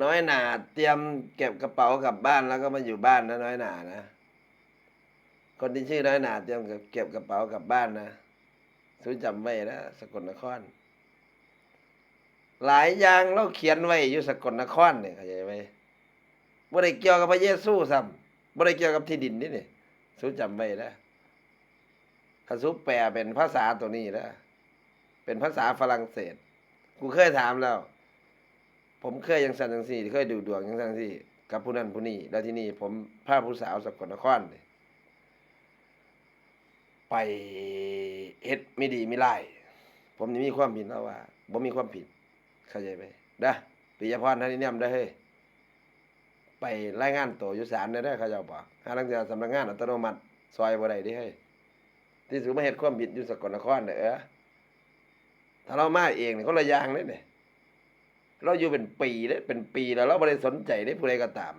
น้อยหนาเตรียมเก็บกระเป๋ากลับบ้านแล้วก็มาอยู่บ้านนะน้อยหนานะ คนที่ชื่อน้อยหนาเตรียมเก็บกระเป๋ากลับบ้านนะสู้จำไว้นะสกลนคร หลายอย่างเราเขียนไว้อยู่สกลนครเนี่ยเข้าใจไหมบ่ได้เกี่ยวกับพระเยซูซ้ำบ่ได้เกี่ยวกับที่ดินนี่นี่สู้จำไว้นะถ้าสู้แปลเป็นภาษาตัวนี้นะเป็นภาษาฝรั่งเศส กูเคยถามแล้ว ผมเคยยังสั่นจังสี่ เคยดูดวงยังสันจังสี่ กับผู้นั้นผู้นี้แล้วที่นี่ผมพาผู้สาวสกลนครไปเฮ็ดไม่ดีไม่ไล่ผมนี่มีความผิดแล้วว่าบ่มีความผิด เข้าใจไหมเด้อปิยพรท่านนี่เนี่ยได้เฮ้ยไปรายงานตัวอยู่ศาลได้เด้เขาเจ้าบอกหาลังจากสำนักงานอัตโนมัติซอยบ่ได้ดิเฮ้ยที่สูมาเฮ็ดความผิดอยู่สกลนครเด้อเออถ้าเรามาเองเนี่คนละย่างเลยเนี่ย เราอยู่เป็นปีเด้เป็นปีแล้ว เราไม่ได้สนใจได้ผู้ใดก็ตาม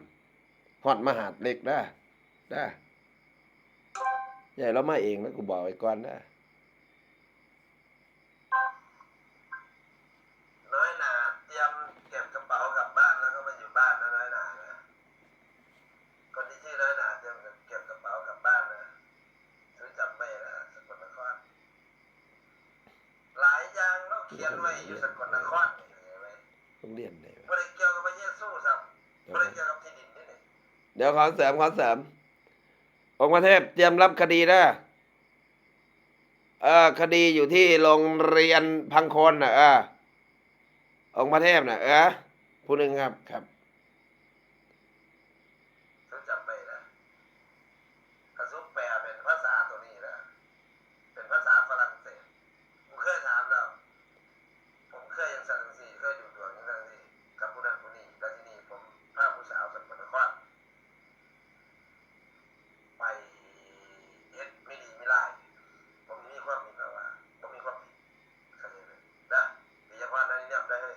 ฮอดมหาดเล็กนะนะใหญ่เรามาเองนะกูบอกไว้ก่อนนะน้อยหนาเตรียมเก็บกระเป๋ากลับบ้านแล้วก็มาอยู่บ้านนะน้อยหนานะคนที่ชื่อน้อยหนาเตรียมเก็บกระเป๋ากลับบ้านนะซื้อจำไม่นะสกลนครหลายอย่างเราเขียนไว้อยู่สกลนครนี่ โรงเรียนไหนวะบ่ได้เกี่ยวกับพระเยซูครับบ่ได้เกี่ยวกับที่ดินนี่นี่เดี๋ยวขอเสริมขอเสริม องค์พระเทพเตรียมรับคดีนะเออคดีอยู่ที่โรงเรียนพังคนน่ะเออองค์พระเทพน่ะเออผู้หนึ่งครับครับ เขาจำไปนะกระซุปแปลเป็นภาษาตัวนี้นะเป็นภาษาฝรั่งเศสผมเคยถามแล้ว ผมเคยยังสันสีเคยดูดวงยังสันสีกับผู้นั้นผู้นี้แล้วที่นี่ผมพาผู้สาวสกลนครไปเฮ็ดไม่ดีไม่ไล่ผมมีความผิดแล้วว่าผมมีความผิดเข้าใจไหมนะปิยพรนั่นนี่เนี่ยได้เฮ้ย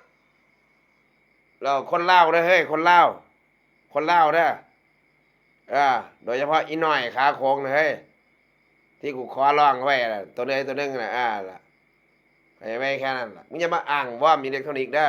เราคนเล่าได้เฮ้ยคนเล่า คนเล่าได้อ่าโดยเฉพาะอีหน่อยขาโค้งนะเฮ้ยที่กูขอร้องไว้น่ะตัวนี้ตัวหนึงนะอ่าล่ะไปไม่แค่นั้นล่ะมึงอย่ามาอ้างว่ามีอิเล็กทรอนิกส์นะ